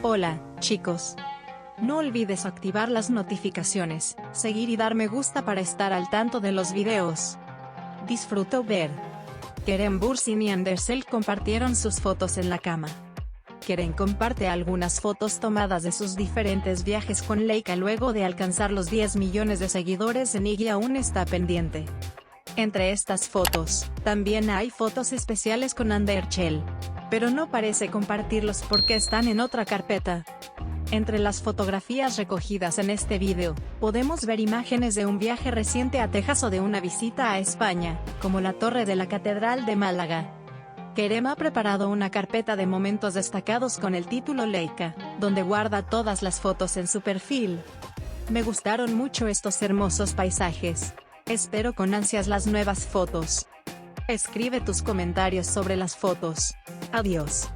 Hola, chicos. No olvides activar las notificaciones, seguir y dar me gusta para estar al tanto de los videos. Disfruto ver. Keren Bursin y Andersel compartieron sus fotos en la cama. Keren comparte algunas fotos tomadas de sus diferentes viajes con Leica luego de alcanzar los 10 millones de seguidores en IG aún está pendiente. Entre estas fotos, también hay fotos especiales con Anderchel. Pero no parece compartirlos porque están en otra carpeta. Entre las fotografías recogidas en este video, podemos ver imágenes de un viaje reciente a Texas o de una visita a España, como la torre de la Catedral de Málaga. Kerem ha preparado una carpeta de momentos destacados con el título Leica, donde guarda todas las fotos en su perfil. Me gustaron mucho estos hermosos paisajes. Espero con ansias las nuevas fotos. Escribe tus comentarios sobre las fotos. Adiós.